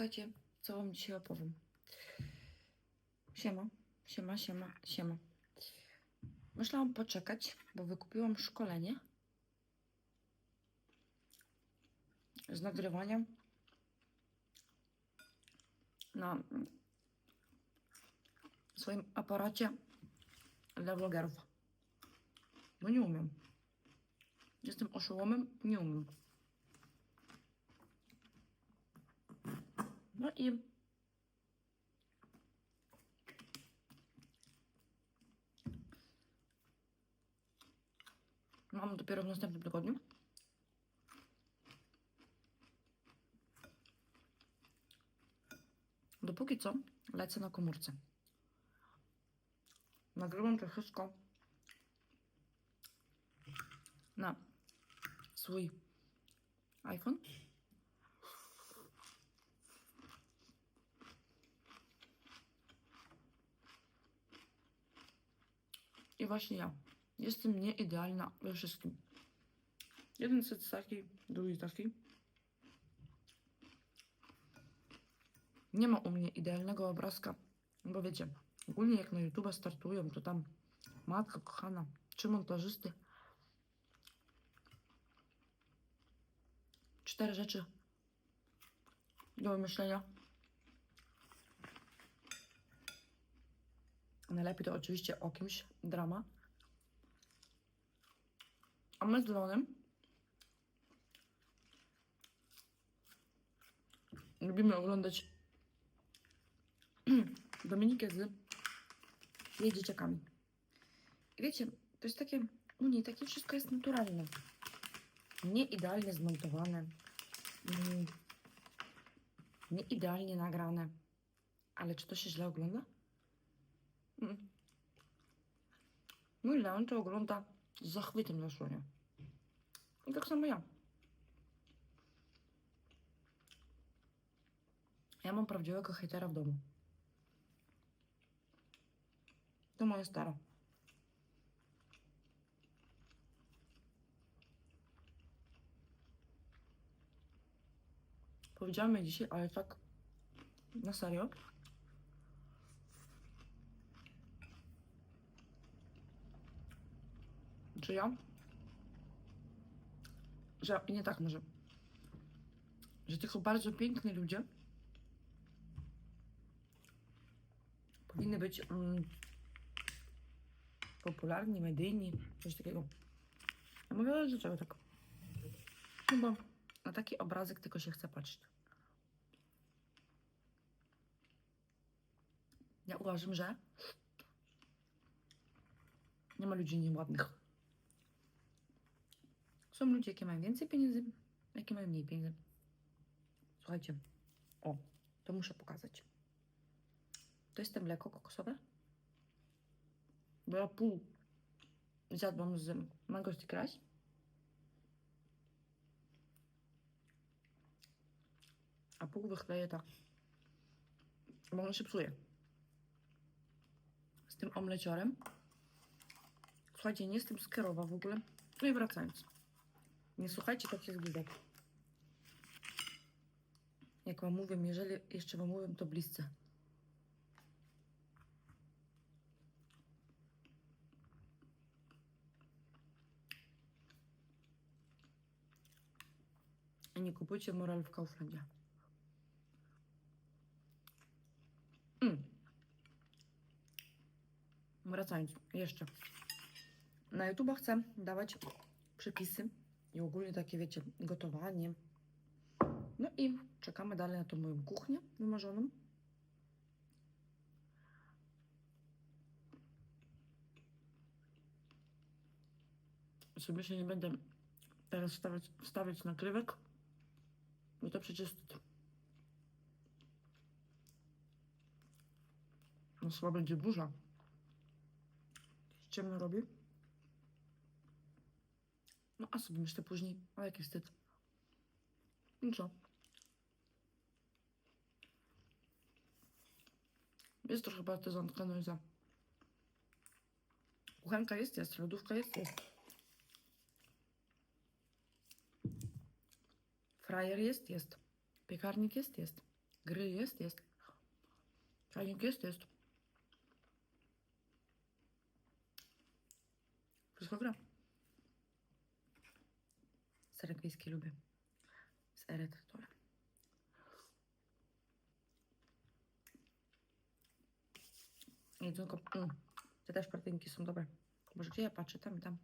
Słuchajcie, co wam dzisiaj opowiem. Siema, siema, siema, siema. Myślałam poczekać, bo wykupiłam szkolenie z nagrywania na swoim aparacie dla vlogerów. Bo nie umiem. Jestem oszołomem, nie umiem. No i mam dopiero w następnym tygodniu. Dopóki co lecę na komórce. Nagrywam to wszystko na swój iPhone. Właśnie ja. Jestem nieidealna we wszystkim. Jeden set taki, drugi taki. Nie ma u mnie idealnego obrazka, bo wiecie, ogólnie jak na YouTube startują, to tam matka kochana, trzy montażysty, cztery rzeczy do wymyślenia. Najlepiej to oczywiście o kimś, drama. A my z Leonem lubimy oglądać Dominikę z jej dzieciakami. I wiecie, to jest takie, u niej takie wszystko jest naturalne. Nie idealnie zmontowane. mm, Nie idealnie nagrane. Ale czy to się źle ogląda? Mm. Mój Leon to ogląda z zachwytem na słonie. I tak samo ja. Ja mam prawdziwego hejtera w domu. To moja stara. Powiedziałam jej dzisiaj, ale tak na serio. Czy ja? Że nie tak może. Że tylko bardzo piękni ludzie powinny być mm, popularni, medyjni, coś takiego. Ja mówię, dlaczego tak? No bo na taki obrazek tylko się chce patrzeć. Ja uważam, że nie ma ludzi nieładnych. Są ludzie, jakie mają więcej pieniędzy, jakie mają mniej pieniędzy. Słuchajcie, o, to muszę pokazać. To jest te mleko kokosowe. Bo ja pół zjadłam z mango stick rice. A pół wychleję tak. Bo ono się psuje. Z tym omleciorem. Słuchajcie, nie jestem skerowa w ogóle. No i wracając. Nie słuchajcie takich zgubek. Jak wam mówię, jeżeli jeszcze wam mówię, to bliscy. I nie kupujcie moral w Kauflandzie. Mm. Wracając, jeszcze. Na YouTube chcę dawać przepisy i ogólnie takie, wiecie, gotowanie. No i czekamy dalej na tą moją kuchnię wymarzoną. Sobie się nie będę teraz wstawiać, wstawiać nakrywek, bo to przecież no chyba będzie burza. Ciemno robi. No a sobie myślę później, o jaki wstyd. No? Jest trochę partyzantka, no i za. Kuchenka jest, jest. Lodówka jest, jest. Frajer jest, jest. Piekarnik jest, jest. Grill jest, jest. Czajnik jest, jest. Wszystko gra. Церквійські любі. Серед теж. I tylko, mm, te też proteiny są dobre. Możecie je patrzeć tam i tam.